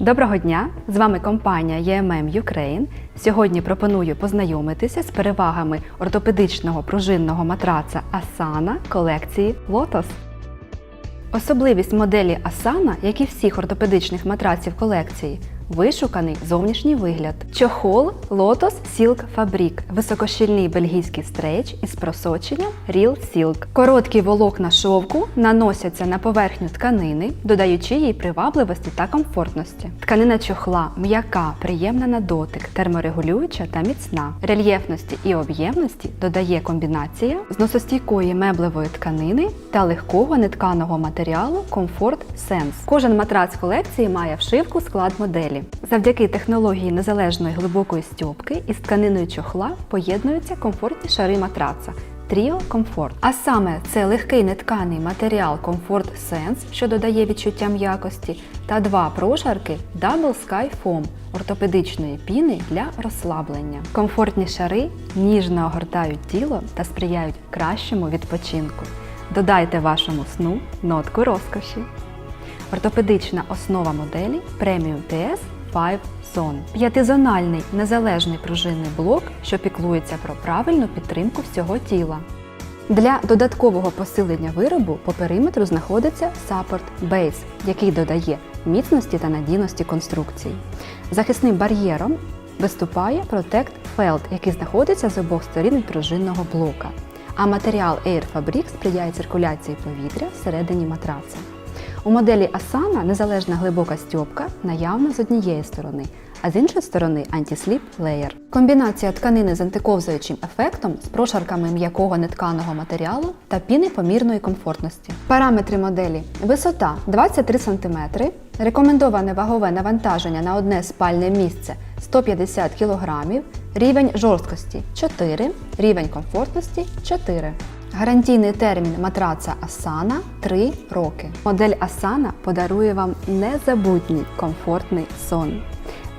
Доброго дня! З вами компанія EMM Ukraine. Сьогодні пропоную познайомитися з перевагами ортопедичного пружинного матраца Asana колекції Lotus. Особливість моделі Asana, як і всіх ортопедичних матраців колекції, вишуканий зовнішній вигляд. Чохол Lotus Silk Fabric, високощільний бельгійський стрейч із просоченням Real Silk. Короткі волокна шовку наносяться на поверхню тканини, додаючи їй привабливості та комфортності. Тканина чохла м'яка, приємна на дотик, терморегулююча та міцна. Рельєфності і об'ємності додає комбінація зносостійкої меблевої тканини та легкого нетканого матеріалу Comfort Sense. Кожен матрац колекції має вшивку склад моделі. Завдяки технології незалежної глибокої стьопки із тканиною чохла поєднуються комфортні шари матраца. Trio Comfort. А саме це легкий нетканий матеріал Comfort Sense, що додає відчуття м'якості, та два прошарки Double Sky Foam ортопедичної піни для розслаблення. Комфортні шари ніжно огортають тіло та сприяють кращому відпочинку. Додайте вашому сну нотку розкоші. Ортопедична основа моделі Premium TS 5 Zone. П'ятизональний незалежний пружинний блок, що піклується про правильну підтримку всього тіла. Для додаткового посилення виробу по периметру знаходиться Support Base, який додає міцності та надійності конструкції. Захисним бар'єром виступає Protect Felt, який знаходиться з обох сторін пружинного блока. А матеріал Air Fabric сприяє циркуляції повітря всередині матраца. У моделі Asana незалежна глибока стьопка наявна з однієї сторони, а з іншої сторони антисліп леєр. Комбінація тканини з антиковзаючим ефектом з прошарками м'якого нетканого матеріалу та піни помірної комфортності. Параметри моделі: висота 23 см, рекомендоване вагове навантаження на одне спальне місце 150 кг, рівень жорсткості 4, рівень комфортності 4. Гарантійний термін матраца Asana 3 роки. Модель Asana подарує вам незабутній комфортний сон.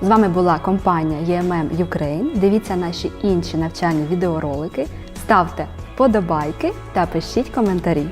З вами була компанія EMM Ukraine. Дивіться наші інші навчальні відеоролики, ставте вподобайки та пишіть коментарі.